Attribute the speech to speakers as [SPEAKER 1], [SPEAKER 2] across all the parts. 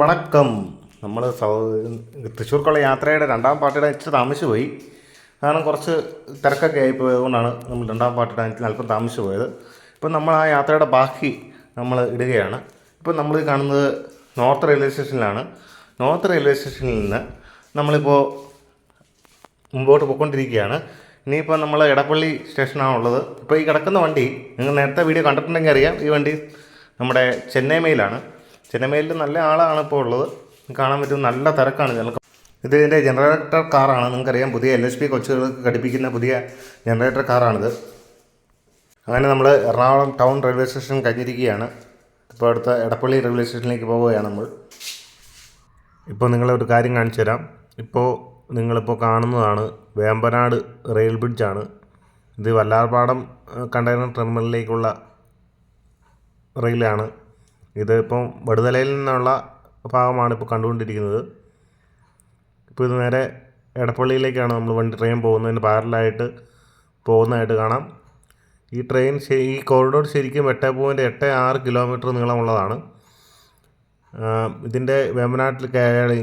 [SPEAKER 1] വണക്കം. നമ്മൾ തൃശ്ശൂർക്കുള്ള യാത്രയുടെ രണ്ടാം പാർട്ടിയുടെ ഇച്ചിരി താമസിച്ചു പോയി കാരണം കുറച്ച് തിരക്കൊക്കെ ആയിപ്പോയതുകൊണ്ടാണ് നമ്മൾ രണ്ടാം പാർട്ടിയുടെ അല്പം താമസിച്ചു പോയത് ഇപ്പം നമ്മൾ ആ യാത്രയുടെ ബാക്കി നമ്മൾ ഇടുകയാണ്. ഇപ്പം നമ്മൾ കാണുന്നത് നോർത്ത് റെയിൽവേ സ്റ്റേഷനിലാണ്. നോർത്ത് റെയിൽവേ സ്റ്റേഷനിൽ നിന്ന് നമ്മളിപ്പോൾ മുമ്പോട്ട് പോയിക്കൊണ്ടിരിക്കുകയാണ്. ഇനിയിപ്പോൾ നമ്മൾ എടപ്പള്ളി സ്റ്റേഷനാണുള്ളത് ഇപ്പോൾ ഈ കിടക്കുന്ന വണ്ടി നിങ്ങൾ നേരത്തെ വീഡിയോ കണ്ടിട്ടുണ്ടെങ്കിൽ അറിയാം ഈ വണ്ടി നമ്മുടെ ചെന്നൈ മെയിലാണ്. ചെന്നൈ മെയിലിൽ നല്ല ആളാണ് ഇപ്പോൾ ഉള്ളത്. കാണാൻ പറ്റും നല്ല തിരക്കാണ് ഞങ്ങൾക്ക് ഇത് ഇതിന്റെ ജനറേറ്റർ കാറാണ് നിങ്ങൾക്കറിയാം പുതിയ എൽ എസ് പി കൊച്ചുകൾക്ക് ഘടിപ്പിക്കുന്ന പുതിയ ജനറേറ്റർ കാറാണിത് അങ്ങനെ നമ്മൾ എറണാകുളം ടൗൺ റെയിൽവേ സ്റ്റേഷൻ കഴിഞ്ഞിരിക്കുകയാണ്. ഇപ്പോൾ അടുത്ത എടപ്പള്ളി റെയിൽവേ സ്റ്റേഷനിലേക്ക് പോവുകയാണ് നമ്മൾ. ഇപ്പോൾ നിങ്ങളെ ഒരു കാര്യം കാണിച്ചു തരാം. ഇപ്പോൾ നിങ്ങളിപ്പോൾ കാണുന്നതാണ് വേമ്പനാട് റെയിൽ ബ്രിഡ്ജാണ് ഇത് വല്ലാർപാടം കണ്ടെയ്നർ ടെർമിനലിലേക്കുള്ള റെയിലാണ്. ഇത് ഇപ്പം വടുതലയിൽ നിന്നുള്ള ഭാഗമാണ് ഇപ്പോൾ കണ്ടുകൊണ്ടിരിക്കുന്നത്. ഇപ്പോൾ ഇത് നേരെ എടപ്പള്ളിയിലേക്കാണ് നമ്മൾ വണ്ടി ട്രെയിൻ പോകുന്നതിന് പാരലായിട്ട് പോകുന്നതായിട്ട് കാണാം. ഈ ട്രെയിൻ ഈ കോറിഡോർ ശരിക്കും എട്ട് പോയിന്റ് എട്ട് ആറ് കിലോമീറ്റർ നീളമുള്ളതാണ് ഇതിന്റെ വേമ്പനാട്ടിൽ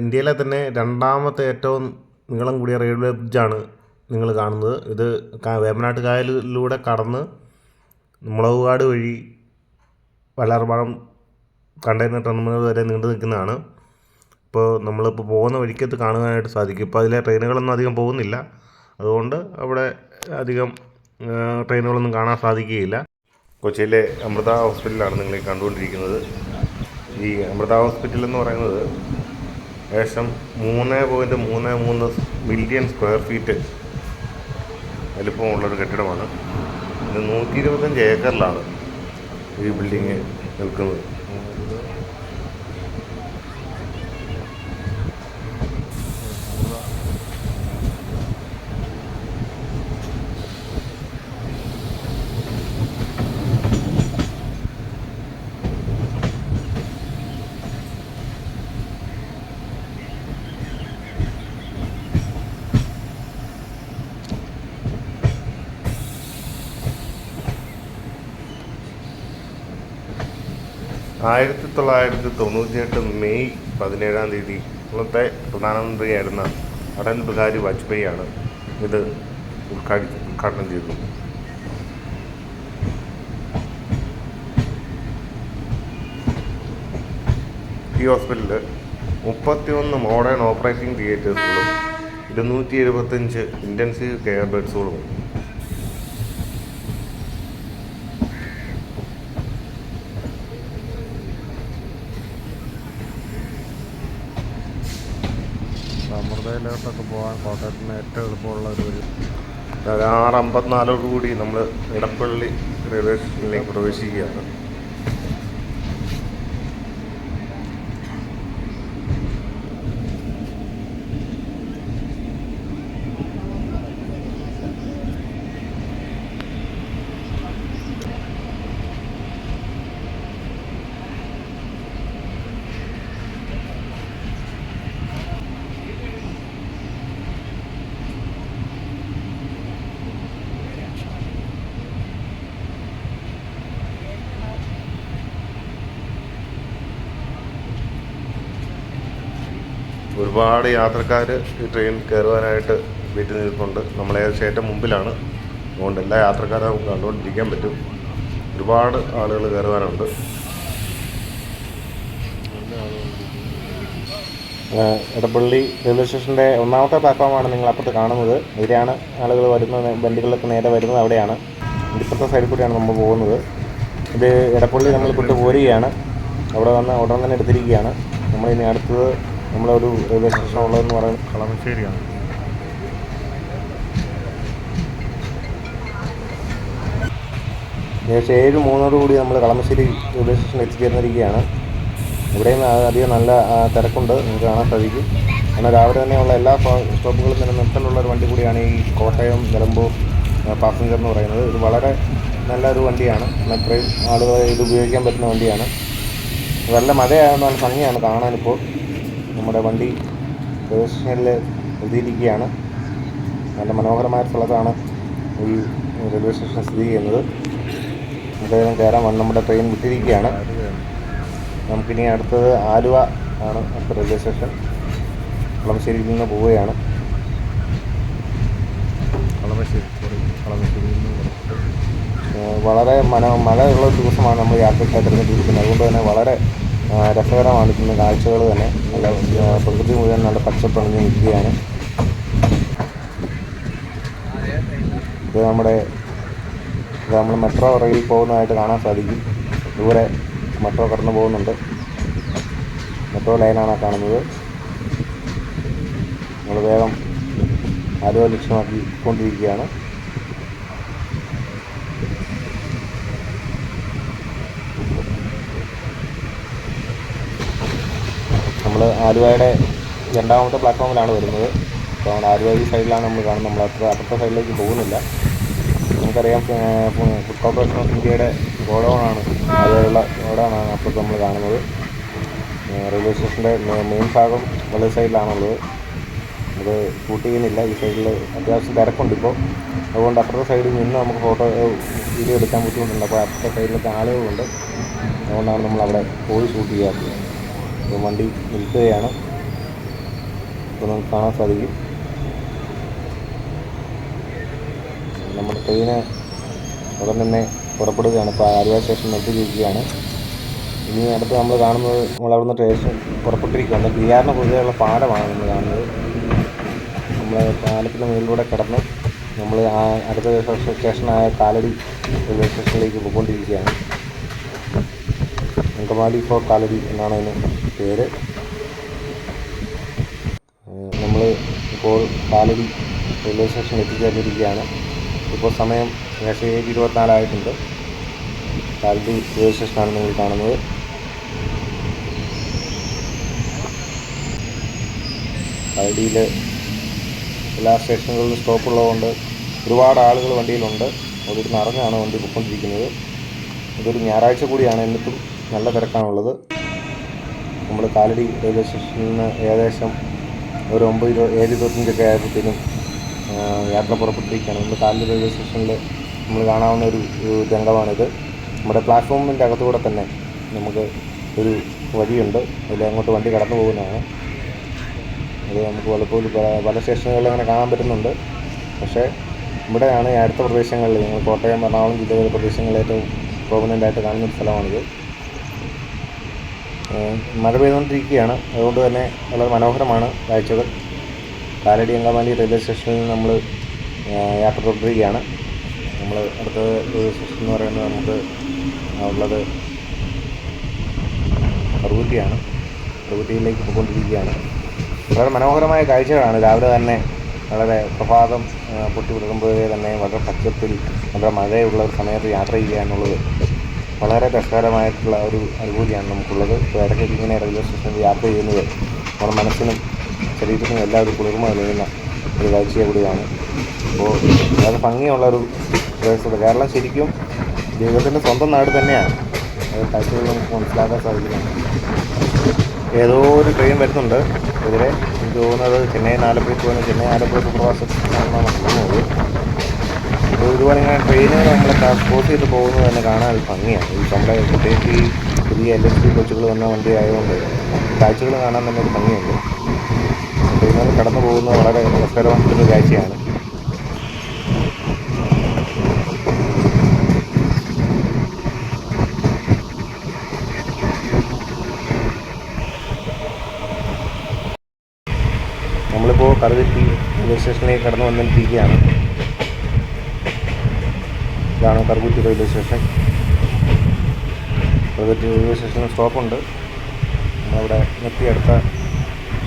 [SPEAKER 1] ഇന്ത്യയിലെ തന്നെ രണ്ടാമത്തെ ഏറ്റവും നീളം കൂടിയ റെയിൽവേ ബ്രിഡ്ജാണ് നിങ്ങൾ കാണുന്നത്. ഇത് വേമ്പനാട്ട് കായലിലൂടെ കടന്ന് മുളകുകാട് വഴി വല്ലാർപാടം കണ്ടെയ്നർ ടെർമിനൽ വരെ നീണ്ടു നിൽക്കുന്നതാണ്. ഇപ്പോൾ നമ്മളിപ്പോൾ പോകുന്ന വഴിക്കത്ത് കാണുവാനായിട്ട് സാധിക്കും. ഇപ്പോൾ അതിലെ ട്രെയിനുകളൊന്നും അധികം പോകുന്നില്ല. അതുകൊണ്ട് അവിടെ അധികം ട്രെയിനുകളൊന്നും കാണാൻ സാധിക്കുകയില്ല. കൊച്ചിയിലെ അമൃത ഹോസ്പിറ്റലാണ് നിങ്ങൾ കണ്ടുകൊണ്ടിരിക്കുന്നത്. ഈ അമൃത ഹോസ്പിറ്റൽ എന്ന് പറയുന്നത് ഏകദേശം മൂന്ന് പോയിന്റ് മൂന്ന് മൂന്ന് മില്യൺ സ്ക്വയർ ഫീറ്റ് വലിപ്പമുള്ളൊരു കെട്ടിടമാണ്. ഇത് നൂറ്റി ഇരുപത്തഞ്ച് ഏക്കറിലാണ് ഈ ബിൽഡിങ് നിൽക്കുന്നത്. ആയിരത്തി തൊള്ളായിരത്തി തൊണ്ണൂറ്റിയെട്ട് മെയ് പതിനേഴാം തീയതി ഇന്നത്തെ പ്രധാനമന്ത്രിയായിരുന്ന അടൽ ബിഹാരി വാജ്പേയിയാണ് ഇത് ഉദ്ഘാടി ഉദ്ഘാടനം ചെയ്തത്. ഈ ഹോസ്പിറ്റലിൽ മുപ്പത്തിയൊന്ന് മോഡേൺ ഓപ്പറേറ്റിംഗ് തിയേറ്റേഴ്സുകളും ഇരുന്നൂറ്റി എഴുപത്തഞ്ച് ഇന്റൻസീവ് കെയർ ബെഡ്സുകളും ഉണ്ട്
[SPEAKER 2] അമൃതയിലോട്ടൊക്കെ പോകാൻ കോട്ടയത്തിന് ഏറ്റവും എളുപ്പമുള്ള ഒരു വഴി.
[SPEAKER 1] ആറ് അമ്പത്തിനാലോട് കൂടി നമ്മൾ ഇടപ്പള്ളി റെയിൽവേ സ്റ്റേഷനിലേക്ക് പ്രവേശിക്കുകയാണ്. ഒരുപാട് യാത്രക്കാർ ഈ ട്രെയിൻ കയറുവാനായിട്ട് വീട്ടിൽ നിൽപ്പുണ്ട്. നമ്മൾ ഏകദേശം ഏറ്റവും മുമ്പിലാണ്. അതുകൊണ്ട് എല്ലാ യാത്രക്കാരും നമുക്ക് കണ്ടുകൊണ്ടിരിക്കാൻ പറ്റും. ഒരുപാട് ആളുകൾ കയറുവാനുണ്ട് എടപ്പള്ളി റെയിൽവേ സ്റ്റേഷന്റെ ഒന്നാമത്തെ പ്ലാറ്റ്ഫോമാണ് നിങ്ങൾ അപ്പുറത്ത് കാണുന്നത്. ഇതിലാണ് ആളുകൾ വരുന്നത് വണ്ടികളൊക്കെ നേരെ വരുന്നത് അവിടെയാണ്. ഇപ്പുറത്തെ സൈഡിൽ കൂടിയാണ് നമ്മൾ പോകുന്നത്. ഇത് എടപ്പള്ളി നമ്മൾ കൊണ്ട് പോരുകയാണ്. അവിടെ വന്ന് ഉടൻ തന്നെ എടുത്തിരിക്കുകയാണ്. നമ്മൾ ഇനി അടുത്തത് ഒരു റെയിൽവേ സ്റ്റേഷൻ ഉള്ളതെന്ന് പറയുന്നത്
[SPEAKER 2] കളമശ്ശേരിയാണ്.
[SPEAKER 1] ഏകദേശം ഏഴ് മൂന്നോട് കൂടി നമ്മൾ കളമശ്ശേരി റെയിൽവേ സ്റ്റേഷനിൽ എത്തിച്ചേർന്നിരിക്കുകയാണ്. ഇവിടെയും അധികം നല്ല തിരക്കുണ്ട്. നിങ്ങൾക്ക് കാണാൻ സാധിക്കും. എന്നാൽ രാവിലെ തന്നെയുള്ള എല്ലാ സ്റ്റോപ്പുകളും തന്നെ നിർത്തലുള്ള ഒരു വണ്ടി കൂടിയാണ് ഈ കോട്ടയം നിലമ്പൂർ പാസഞ്ചർ എന്ന് പറയുന്നത്. ഇത് വളരെ നല്ലൊരു വണ്ടിയാണ്. അത്രയും ആളുകൾ ഇത് ഉപയോഗിക്കാൻ പറ്റുന്ന വണ്ടിയാണ്. നല്ല മഴയായതുകൊണ്ട് നല്ല ഭംഗിയാണ് കാണാനിപ്പോൾ. നമ്മുടെ വണ്ടി റെയിൽവേ സ്റ്റേഷനിൽ എത്തിയിരിക്കുകയാണ് നല്ല മനോഹരമായ സ്ഥലത്താണ് ഈ റെയിൽവേ സ്റ്റേഷൻ സ്ഥിതി ചെയ്യുന്നത്. നമുക്ക് കയറാൻ വന്ന് നമ്മുടെ ട്രെയിൻ വിട്ടിരിക്കുകയാണ്. നമുക്കിനി അടുത്തത് ആലുവ ആണ് അടുത്ത റെയിൽവേ സ്റ്റേഷൻ കളമശ്ശേരിയിൽ നിന്ന് പോവുകയാണ്.
[SPEAKER 2] കളമശ്ശേരി സോറി കളമശ്ശേരിയിൽ നിന്ന്
[SPEAKER 1] വളരെ മന മഴയുള്ള ദിവസമാണ് നമ്മൾ യാത്രയ്ക്കായി തിരഞ്ഞെടുത്തിരിക്കുന്നത്. അതുകൊണ്ട് തന്നെ വളരെ രസകരമാണ് ഇതിന്റെ കാഴ്ചകൾ തന്നെ. നല്ല പ്രകൃതി മുഴുവൻ നല്ല പച്ചപ്പണിഞ്ഞ് നിൽക്കുകയാണ്. ഇത് നമ്മുടെ ഇത് നമ്മൾ മെട്രോ റെയിൽ പോകുന്നതായിട്ട് കാണാൻ സാധിക്കും. ദൂരെ മെട്രോ കടന്നു പോകുന്നുണ്ട്. മെട്രോ ലൈനാണ് കാണുന്നത്. നമ്മൾ വേഗം ആരോഗ്യ ലക്ഷ്യമാക്കി കൊണ്ടിരിക്കുകയാണ് നമ്മൾ ആലുവയുടെ രണ്ടാമത്തെ പ്ലാറ്റ്ഫോമിലാണ് വരുന്നത്. അപ്പോൾ നമ്മൾ ആലുവ ഈ സൈഡിലാണ് നമ്മൾ കാണുന്നത്. നമ്മൾ അത്ര അപ്പുറത്തെ സൈഡിലേക്ക് പോകുന്നില്ല. നമുക്കറിയാം ഫുഡ് കോർപ്പറേഷൻ ഓഫ് ഇന്ത്യയുടെ ഗോഡൗണാണ് ആലുവയുള്ള ഗോഡൗണാണ് അപ്പുറത്ത് നമ്മൾ കാണുന്നത്. റെയിൽവേ സ്റ്റേഷന്റെ മെയിൻ ഭാഗം വലത് സൈഡിലാണുള്ളത് അത് ഷൂട്ട് ചെയ്യുന്നില്ല. ഈ സൈഡിൽ അത്യാവശ്യം തിരക്കുണ്ട് ഇപ്പോൾ. അതുകൊണ്ട് അപ്പുറത്തെ സൈഡിൽ നിന്ന് നമുക്ക് ഫോട്ടോ വീഡിയോ എടുക്കാൻ ബുദ്ധിമുട്ടുണ്ട്. അപ്പോൾ അപ്പുറത്തെ സൈഡിലൊക്കെ ആളുകളുണ്ട്. അതുകൊണ്ടാണ് നമ്മൾ അവിടെ പോയി ഷൂട്ട് ചെയ്യാത്തത്. ഇപ്പോൾ വണ്ടി നിൽക്കുകയാണ്. ഇപ്പോൾ നമുക്ക് കാണാൻ സാധിക്കും. നമ്മുടെ ട്രെയിന് ഉടൻ തന്നെ പുറപ്പെടുകയാണ്. ഇപ്പോൾ ആലുവ സ്റ്റേഷൻ നിർത്തിയിരിക്കുകയാണ് ഇനി അടുത്ത് നമ്മൾ കാണുന്നത് നമ്മൾ അവിടുന്ന് സ്റ്റേഷൻ പുറപ്പെട്ടിരിക്കുകയാണ്. ബിഹാറിന് പൊതുവെയുള്ള പാടമാണ് നമ്മൾ കാണുന്നത്. നമ്മൾ പാലത്തിന്റെ മുകളിലൂടെ കടന്ന് നമ്മൾ അടുത്ത സ്റ്റേഷനായ കാലടി റെയിൽവേ സ്റ്റേഷനിലേക്ക് പോയിക്കൊണ്ടിരിക്കുകയാണ്. അങ്കമാലി ഫോർ കാലടി എന്നാണ് അതിന് പേര്. നമ്മൾ ഇപ്പോൾ പാലടി റെയിൽവേ സ്റ്റേഷനിൽ എത്തിച്ചേർന്നിരിക്കുകയാണ്. ഇപ്പോൾ സമയം ഏകദേശം ഏഴ് ഇരുപത്തിനാലായിട്ടുണ്ട്. പാലടി റെയിൽവേ സ്റ്റേഷനാണ് നിങ്ങൾ കാണുന്നത്. പാലടിയിൽ എല്ലാ സ്റ്റേഷനുകളിലും സ്റ്റോപ്പുള്ളതുകൊണ്ട് ഒരുപാട് ആളുകൾ വണ്ടിയിലുണ്ട്. അതുകൊണ്ട് നിറഞ്ഞാണ് വണ്ടി പൊയ്ക്കൊണ്ടിരിക്കുന്നത്. ഇതൊരു ഞായറാഴ്ച കൂടിയാണ്. എന്നിട്ടും നല്ല തിരക്കാണുള്ളത്. നമ്മൾ കാലടി റെയിൽവേ സ്റ്റേഷനിൽ നിന്ന് ഏകദേശം ഒരു ഒമ്പത് ഇരുപത് ഏഴ് ഇരുപത്തഞ്ചൊക്കെ ആയപ്പോഴത്തേനും യാത്ര പുറപ്പെട്ടിരിക്കുകയാണ്. നമ്മൾ കാലടി റെയിൽവേ സ്റ്റേഷനിൽ നമ്മൾ കാണാവുന്ന ഒരു രംഗമാണിത് നമ്മുടെ പ്ലാറ്റ്ഫോമിന്റെ അകത്തുകൂടെ തന്നെ നമുക്ക് ഒരു വഴിയുണ്ട്. അതിൽ അങ്ങോട്ട് വണ്ടി കടന്നു പോകുന്നതാണ്. അത് നമുക്ക് പലപ്പോഴും പല സ്റ്റേഷനുകളിൽ അങ്ങനെ കാണാൻ പറ്റുന്നുണ്ട്. പക്ഷേ ഇവിടെയാണ് അടുത്ത പ്രദേശങ്ങളിൽ നിങ്ങൾ കോട്ടയം എറണാകുളം ജില്ലകളിലെ പ്രദേശങ്ങളിൽ ഏറ്റവും പ്രോമിനന്റ് കാണുന്ന സ്ഥലമാണിത്. മഴ പെയ്തുകൊണ്ടിരിക്കുകയാണ്. അതുകൊണ്ട് തന്നെ വളരെ മനോഹരമാണ് കാഴ്ചകൾ. കാലടി അങ്കമാലി റെയിൽവേ സ്റ്റേഷനിൽ നമ്മൾ യാത്ര തുടരുകയാണ്. നമ്മൾ അടുത്ത റെയിൽവേ സ്റ്റേഷൻ എന്ന് പറയുന്നത് നമുക്ക് ഉള്ളത് കറുകുറ്റിയാണ്. കറുകുറ്റിയിലേക്ക് പോയിക്കൊണ്ടിരിക്കുകയാണ്. വളരെ മനോഹരമായ കാഴ്ചകളാണ്. രാവിലെ തന്നെ വളരെ പ്രഭാതം പൊട്ടി വിടുമ്പോഴേ തന്നെ വളരെ പച്ചപ്പിൽ വളരെ മഴയുള്ള ഒരു സമയത്ത് യാത്ര ചെയ്യുക എന്നുള്ളത് വളരെ രസകരമായിട്ടുള്ള ഒരു അനുഭൂതിയാണ് നമുക്കുള്ളത്. ഇപ്പോൾ ഇടയ്ക്കൊക്കെ ഇങ്ങനെ റെയിൽവേ സ്റ്റേഷനിൽ യാത്ര ചെയ്യുന്നത് നമ്മുടെ മനസ്സിനും ശരീരത്തിനും എല്ലാം ഒരു കുളിർമ നൽകുന്ന ഒരു കാഴ്ചയെ കൂടിയാണ്. അപ്പോൾ വളരെ ഭംഗിയുള്ള ഒരു പ്രദേശത്ത് കേരളം ശരിക്കും ദൈവത്തിന്റെ സ്വന്തം നാട് തന്നെയാണ്. അത് കാഴ്ചകൾ നമുക്ക് മനസ്സിലാക്കാൻ സാധിക്കുന്നുണ്ട് ഏതോ ഒരു ട്രെയിൻ വരുന്നുണ്ട്. ഇതിലെ എനിക്ക് തോന്നുന്നത് ചെന്നൈ ആലപ്പുഴ പോകുന്ന ചെന്നൈ ആലപ്പുഴ സൂപ്പർഫാസ്റ്റ് ആണെന്നാണ് തോന്നുന്നത് അപ്പോൾ ഇതുപോലെ ഇങ്ങനെ ട്രെയിനുകൾ നമ്മൾ ക്രോസ് ചെയ്ത് പോകുന്നത് തന്നെ കാണാൻ ഭംഗിയാണ്. ഈ നമ്മുടെ പ്രത്യേകിച്ച് ഈ പുതിയ എൽ എസ് പി കോച്ചുകൾ വന്ന വണ്ടി ആയതുകൊണ്ട് കാഴ്ചകൾ കാണാൻ തന്നെ ഒരു ഭംഗിയുണ്ട്. ട്രെയിനുകൾ കടന്നു പോകുന്നത് വളരെ രസകരമായിട്ടൊരു കാഴ്ചയാണ്. നമ്മളിപ്പോൾ കറുകറ്റി റെയിൽവേ സ്റ്റേഷനിലേക്ക് കടന്നു വന്നിരിക്കുകയാണ്. ഇതാണ് Karukutty railway station Karukutty railway സ്റ്റേഷനിൽ സ്റ്റോപ്പുണ്ട് നമ്മളവിടെ നിർത്തിയെടുത്ത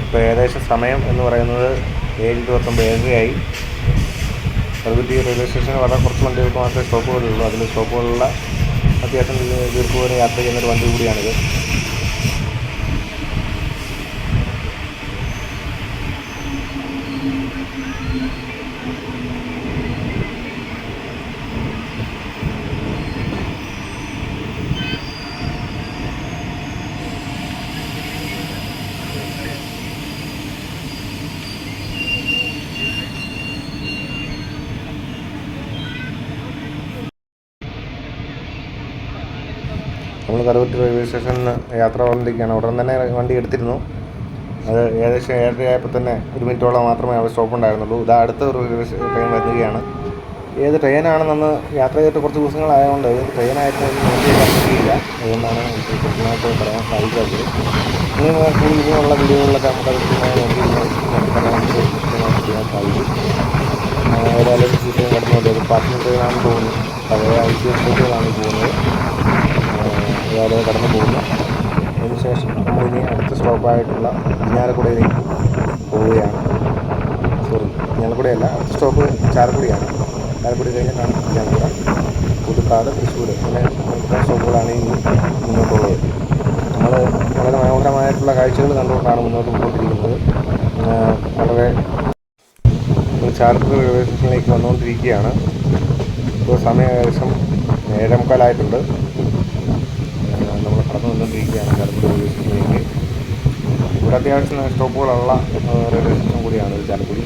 [SPEAKER 1] ഇപ്പോൾ ഏകദേശം സമയം എന്ന് പറയുന്നത് ഏഴ് ഇരുപത്തൊമ്പത് ഏഴരയായി. കറുകുറ്റി റെയിൽവേ സ്റ്റേഷനിൽ വളരെ കുറച്ച് വണ്ടികൾക്ക് മാത്രമേ സ്റ്റോപ്പുകളുള്ളൂ അതിൽ സ്റ്റോപ്പുകളുള്ള അത്യാവശ്യം ദീർഘദൂരം യാത്ര ചെയ്യുന്ന ഒരു വണ്ടി കൂടിയാണിത്. കറുവറ്റി റെയിൽവേ സ്റ്റേഷനിൽ യാത്ര പറഞ്ഞിരിക്കുകയാണ് ഉടൻ തന്നെ വണ്ടി എടുത്തിരുന്നു. അത് ഏകദേശം ഏഴര ആയപ്പോൾ തന്നെ ഒരു മിനിറ്റോളം മാത്രമേ അവിടെ സ്റ്റോപ്പ് ഉണ്ടായിരുന്നുള്ളൂ. ഇതാ അടുത്ത റെയിൽവേ ട്രെയിൻ വരുകയാണ്. ഏത് ട്രെയിനാണെന്നൊന്ന് യാത്ര ചെയ്തിട്ട് കുറച്ച് ദിവസങ്ങളായതുകൊണ്ട് ഏത് ട്രെയിനായിട്ട് നോക്കി പറ്റിയില്ല അതുകൊണ്ടാണ് എനിക്ക് കൃത്യമായിട്ട് പറയാൻ സാധിക്കാത്തത്. ഇനി നമുക്ക് ഇനിയുള്ള വീഡിയോകളിലൊക്കെ നമുക്ക് നമുക്ക് കൃത്യമായിട്ട് ചെയ്യാൻ സാധിക്കും. ഏതായാലും ട്രെയിൻ കടന്നുകൊണ്ട് ഒരു പാർട്ടി ട്രെയിനാണെന്ന് തോന്നുന്നു. പഴയ ഐ സി എസ് ട്രെയിനാണ് പോകുന്നത്. ഏതായാലും കടന്നു പോകുന്നു. അതിനുശേഷം നമ്മളിനി അടുത്ത സ്റ്റോപ്പായിട്ടുള്ള ഇഞ്ഞാലക്കുടയിലേക്ക് പോവുകയാണ്. സോറി ഇഞ്ഞാലക്കുടയല്ല അടുത്ത സ്റ്റോപ്പ് ചാലക്കുടിയാണ്. ചാലക്കുടി കഴിഞ്ഞാണ് ഇഞ്ഞാലക്കുട പുതുക്കാട് തൃശ്ശൂർ അങ്ങനെ സ്റ്റോപ്പുകളാണ് ഇനി മുന്നോട്ടുള്ളത് നമ്മൾ വളരെ മനോഹരമായിട്ടുള്ള കാഴ്ചകൾ കണ്ടുകൊണ്ടാണ് മുന്നോട്ട് പോയിക്കൊണ്ടിരിക്കുന്നത്. വളരെ ചാലക്കുടി റെയിൽവേ സ്റ്റേഷനിലേക്ക് വന്നുകൊണ്ടിരിക്കുകയാണ്. ഇപ്പോൾ സമയം ഏകദേശം ഏഴേ കടന്നു വന്നുകൊണ്ടിരിക്കുകയാണ് റെയിൽവേ സ്റ്റേഷനിലേക്ക് ഇവിടെ അത്യാവശ്യം സ്റ്റോപ്പുകളുള്ള റെയിൽവേ സ്റ്റേഷൻ കൂടിയാണ് ചാലക്കുടി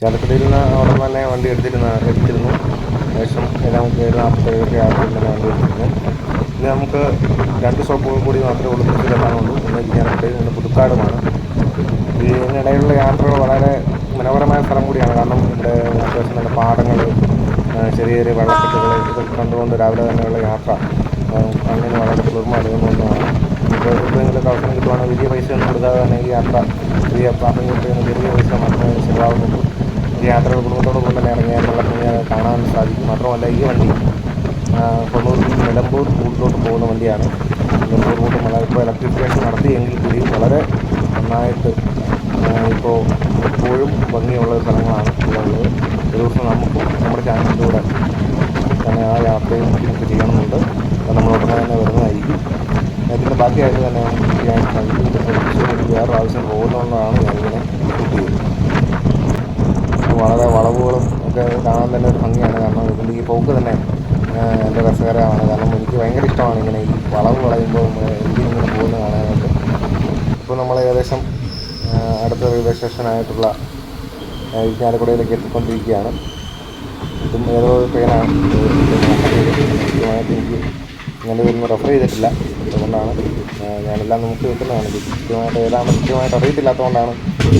[SPEAKER 1] ചാലക്കുടിയിൽ നിന്ന് അവിടെ തന്നെ വണ്ടി എടുത്തിരുന്ന എടുത്തിരുന്നു. ഏകദേശം എല്ലാം ഏഴ് നാൽപ്പത്തേഴൊക്കെ ആയപ്പോൾ തന്നെ വണ്ടി എടുത്തിരുന്നു. ഇനി നമുക്ക് രണ്ട് സ്റ്റോപ്പുകൾ കൂടി മാത്രമേ ഉള്ളൂ. തൃശ്ശൂരെത്താനുള്ളൂ ഒന്ന് ഇരിക്കാനുണ്ട് ഒന്ന് പുതുക്കാടുമാണ്. ഇതിനിടയിലുള്ള യാത്രകൾ വളരെ മനോഹരമായ സ്ഥലം കൂടിയാണ്. കാരണം ഇവിടെ അത്യാവശ്യം നല്ല പാടങ്ങൾ ചെറിയ ചെറിയ വെള്ളക്കെട്ടുകൾ ഇതൊക്കെ കണ്ടുകൊണ്ട് രാവിലെ തന്നെയുള്ള യാത്ര. അങ്ങനെ വളരെ കുളിർമ നൽകുന്ന ഒന്നാണ്. ഇപ്പോൾ എവിടെയെങ്കിലുമൊക്കെ അവസരം കിട്ടുവാണെങ്കിൽ വലിയ പൈസ ഒന്നും കൊടുക്കാതെ തന്നെ ഈ യാത്ര ചെറിയ ട്രെയിൻ ചെറിയ പൈസ മാത്രമേ ചിലവാകുന്നുള്ളൂ. യാത്രകൾ കുടുംബത്തോടൊപ്പം തന്നെ ഇറങ്ങിയാൽ നമുക്ക് കാണാൻ സാധിക്കും. മാത്രമല്ല ഈ വണ്ടി തൊണ്ണൂറ് നിലമ്പൂർ റൂട്ടിലോട്ട് പോകുന്ന വണ്ടിയാണ്. നിലമ്പൂർ റൂട്ട് വളരെ ഇപ്പോൾ ഇലക്ട്രിഫിക്കേഷൻ നടത്തിയെങ്കിൽ കൂടി വളരെ നന്നായിട്ട് ഇപ്പോൾ എപ്പോഴും ഭംഗിയുള്ള സ്ഥലങ്ങളാണ് ഉള്ളത്. ഒരു ദിവസം നമുക്കും നമ്മുടെ ചാനലിലൂടെ തന്നെ ആ യാത്രയും നമുക്ക് ചെയ്യണമെന്നുണ്ട് അത് നമ്മൾ ഉടനെ തന്നെ വരുന്നതായിരിക്കും. അതിന്റെ ബാക്കിയായിട്ട് തന്നെ നമുക്ക് ചെയ്യാൻ സാധിക്കും ഇത് വേറൊരു ആവശ്യം പോകുന്നതുകൊണ്ടാണ് ഞാനിങ്ങനെ ഷൂട്ട് ചെയ്യുന്നത് വളരെ വളവുകളും ഒക്കെ കാണാൻ തന്നെ ഒരു ഭംഗിയാണ് കാരണം ഇതിന്റെ ഈ പോക്ക് തന്നെ ആ, എന്റെ രസകരമാണ് കാരണം എനിക്ക് ഭയങ്കര ഇഷ്ടമാണ് ഇങ്ങനെ ഈ വളവ് വളയുമ്പോൾ ഇങ്ങനെ പോകുന്നത് കാണാനായിട്ട് ഇപ്പോൾ നമ്മൾ ഏകദേശം ആ, അടുത്ത റെയിൽവേ സ്റ്റേഷനായിട്ടുള്ള ആ, ഇരിഞ്ഞാലക്കുടയിലേക്ക് എത്തിക്കൊണ്ടിരിക്കുകയാണ്. ഇതും ഏതോ ട്രെയിനാണ് എനിക്ക് ഇങ്ങനെ ഇതൊന്നും റെഫർ ചെയ്തിട്ടില്ല. അതുകൊണ്ടാണ് ഞാനെല്ലാം നമുക്ക് വെക്കുന്നതാണ് കൃത്യമായിട്ട് ഏതാണ് കൃത്യമായിട്ട് അറിയത്തില്ലാത്തതുകൊണ്ടാണ്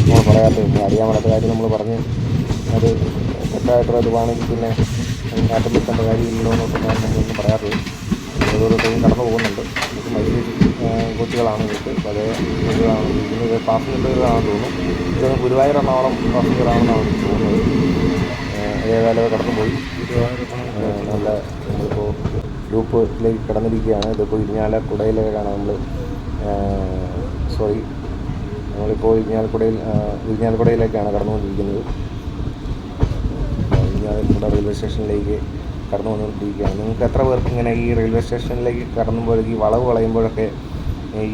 [SPEAKER 1] നമ്മൾ പറയാത്തത്. അറിയാൻ പറ്റാത്ത കാര്യം നമ്മൾ പറഞ്ഞ് അത് തെറ്റായിട്ടുള്ള ഇതുവാണെങ്കിൽ പിന്നെ മാറ്റം വെക്കേണ്ട കാര്യമില്ലോ എന്നൊക്കെ നമ്മളൊന്നും പറയാറുള്ളൂ ഏതൊരു ട്രെയിൻ കടന്നു പോകുന്നുണ്ട്. മൈലേജ് കോച്ചുകളാണ് പഴയ ഇതാണ് ഇത് പാസഞ്ചറുകളാണെന്ന് തോന്നുന്നു. ഇത് ഗുരുവായൂർ എറണാകുളം പാസഞ്ചറാണെന്നാണ് എനിക്ക് തോന്നുന്നത് ഏതായാലും അത് കടന്നു പോയി നല്ല നമ്മളിപ്പോൾ ലൂപ്പിലേക്ക് കടന്നിരിക്കുകയാണ്. ഇതിപ്പോൾ ഇരിഞ്ഞാലക്കുടയിലേക്കാണ് നമ്മൾ സോറി നമ്മളിപ്പോൾ ഇരിഞ്ഞാലക്കുടയിൽ ഇരിഞ്ഞാലക്കുടയിലേക്കാണ് കടന്നുകൊണ്ടിരിക്കുന്നത്. ഇരിഞ്ഞാലക്കുട റെയിൽവേ സ്റ്റേഷനിലേക്ക് കടന്നു വന്നുകൊണ്ടിരിക്കുകയാണ് നിങ്ങൾക്ക് എത്ര പേർക്ക് ഇങ്ങനെ ഈ റെയിൽവേ സ്റ്റേഷനിലേക്ക് കടന്നുമ്പോഴേക്ക് ഈ വളവ് വളയുമ്പോഴൊക്കെ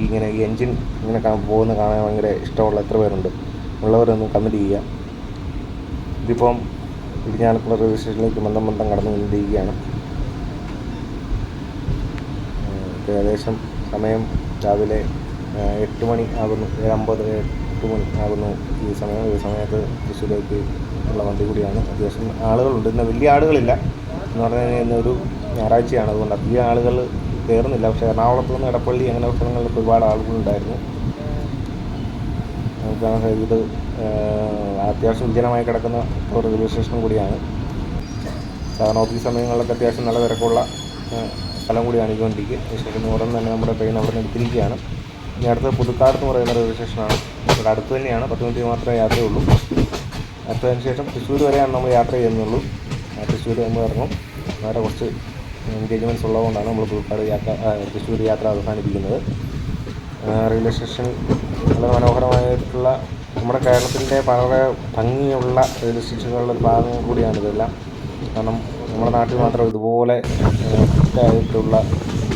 [SPEAKER 1] ഇങ്ങനെ ഈ എൻജിൻ ഇങ്ങനെ പോകുന്ന കാണാൻ ഭയങ്കര ഇഷ്ടമുള്ള എത്ര പേരുണ്ട്? ഉള്ളവരൊന്ന് കമന്റ് ചെയ്യുക. ഇതിപ്പം ഇടിഞ്ഞാലക്കുള്ള റെയിൽവേ സ്റ്റേഷനിലേക്ക് മന്ദം മന്ദം കടന്നു കൊണ്ടിരിക്കുകയാണ് ഏകദേശം സമയം രാവിലെ എട്ട് മണി ആകുന്നു ഏഴ് അമ്പത് എട്ട് മണി ആകുന്നു ഈ സമയം. ഈ സമയത്ത് തൃശ്ശൂരേക്ക് ഉള്ള വണ്ടി കൂടിയാണ്. അത്യാവശ്യം ആളുകളുണ്ട്. ഇന്ന് വലിയ ആളുകളില്ല. എന്ന് പറഞ്ഞു കഴിഞ്ഞാൽ ഇന്നൊരു ഞായറാഴ്ചയാണ്. അതുകൊണ്ട് അധികം ആളുകൾ കയറുന്നില്ല. പക്ഷേ എറണാകുളത്ത് നിന്ന് എടപ്പള്ളി അങ്ങനെ സ്ഥലങ്ങളിലൊക്കെ ഒരുപാട് ആളുകളുണ്ടായിരുന്നു. ഇത് അത്യാവശ്യം വിജനമായി കിടക്കുന്ന ഒരു റെയിൽവേ സ്റ്റേഷനും കൂടിയാണ്. സാധാരണ ഓഫീസ് സമയങ്ങളിലൊക്കെ അത്യാവശ്യം നല്ല തിരക്കുള്ള സ്ഥലം കൂടിയാണ് ഈ വണ്ടിക്ക് ശേഷം ഉടൻ തന്നെ നമ്മുടെ ട്രെയിൻ അവിടെ നിന്ന് എടുത്തിരിക്കുകയാണ്. ഇനി അടുത്ത പുതുക്കാട് എന്ന് പറയുന്ന റെയിൽവേ സ്റ്റേഷനാണ് ഇവിടെ അടുത്ത് തന്നെയാണ്. പത്ത് മിനിറ്റ് മാത്രമേ യാത്രയുള്ളൂ. അടുത്തതിന് ശേഷം തൃശ്ശൂർ വരെയാണ് നമ്മൾ യാത്ര ചെയ്യുന്നുള്ളൂ. തൃശ്ശൂർ നമ്മൾ ഇറങ്ങും. വേറെ കുറച്ച് എൻഗേജ്മെന്റ്സ് ഉള്ളതുകൊണ്ടാണ് നമ്മൾ പുതുക്കാട് യാത്ര തൃശ്ശൂർ യാത്ര അവസാനിപ്പിക്കുന്നത്. റെയിൽവേ സ്റ്റേഷൻ വളരെ മനോഹരമായിട്ടുള്ള നമ്മുടെ കേരളത്തിന്റെ വളരെ ഭംഗിയുള്ള റെയിൽവേ സ്റ്റേഷനുകളുടെ ഒരു ഭാഗം കൂടിയാണ് ഇതെല്ലാം. കാരണം നമ്മുടെ നാട്ടിൽ മാത്രം ഇതുപോലെ ആയിട്ടുള്ള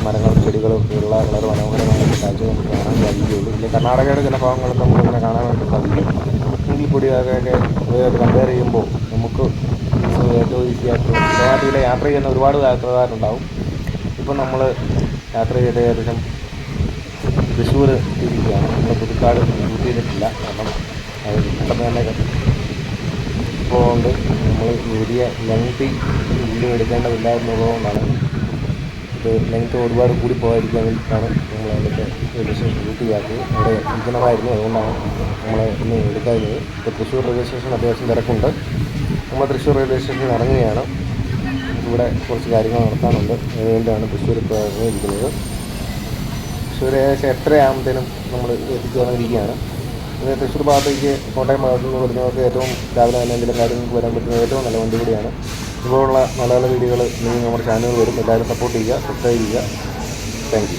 [SPEAKER 1] മരങ്ങളും ചെടികളും ഒക്കെയുള്ള വളരെ മനോഹരമായ കാഴ്ച നമുക്ക് കാണാൻ സാധിക്കുകയുള്ളൂ. ഇല്ല കർണാടകയുടെ ചില ഭാഗങ്ങളൊക്കെ നമുക്ക് കാണാൻ കാണാനായിട്ട് സാധിക്കും. എങ്കിൽ കൂടി അതൊക്കെ കമ്പയർ ചെയ്യുമ്പോൾ നമുക്ക് ഏറ്റവും ഈസി ആയിട്ടുള്ള ഗുവാഹത്തിയിലെ യാത്ര ചെയ്യുന്ന ഒരുപാട് യാത്രക്കാരുണ്ടാവും. ഇപ്പം നമ്മൾ യാത്ര ചെയ്ത് ഏകദേശം തൃശ്ശൂർ എത്തിയിരിക്കുകയാണ് നമ്മൾ പുതുക്കാട് ഷൂട്ട് ചെയ്തിട്ടില്ല കാരണം അത് പെട്ടെന്ന് തന്നെ പോകുകൊണ്ട് നമ്മൾ വലിയ ലെങ്തി വീഡിയോ എടുക്കേണ്ടതില്ല എന്നുള്ളതുകൊണ്ടാണ് ഇത് ലെങ്ത് ഒരുപാട് കൂടി പോകാതിരിക്കാൻ വേണ്ടിയിട്ടാണ് നമ്മൾ അവിടുത്തെ റെയിൽവേ സ്റ്റേഷൻ ഷൂട്ട് ചെയ്യാത്തത് അവിടെ ഇരിക്കണമായിരുന്നു. അതുകൊണ്ടാണ് നമ്മൾ ഇന്ന് എടുക്കാതിരുന്നത് ഇപ്പോൾ തൃശ്ശൂർ റെയിൽവേ സ്റ്റേഷൻ അത്യാവശ്യം തിരക്കുണ്ട്. നമ്മൾ തൃശ്ശൂർ റെയിൽവേ സ്റ്റേഷനിൽ ഇറങ്ങുകയാണ്. ഇവിടെ കുറച്ച് കാര്യങ്ങൾ നടത്താനുണ്ട്. അതുകൊണ്ടാണ് തൃശ്ശൂർ ഇപ്പോൾ ഇറങ്ങിയിരിക്കുന്നത്. തൃശ്ശൂർ ഏകദേശം എട്ടരയാകുമ്പോഴത്തേനും നമ്മൾ എത്തിച്ചേർന്നിരിക്കുകയാണ് ഇത് തൃശ്ശൂർ ഭാഗത്തേക്ക് കോട്ടയം ഭാഗത്തു നിന്ന് വരുന്നവർക്ക് ഏറ്റവും രാവിലെ തന്നെ എന്തെങ്കിലും കാര്യങ്ങൾക്ക് വരാൻ പറ്റുന്ന ഏറ്റവും നല്ല വണ്ടി കൂടിയാണ്. ഇതുപോലുള്ള നല്ല നല്ല വീഡിയോകൾ നിങ്ങൾ നമ്മുടെ ചാനൽ വരും. എല്ലാവരും സപ്പോർട്ട് ചെയ്യുക സബ്സ്ക്രൈബ് ചെയ്യുക. താങ്ക്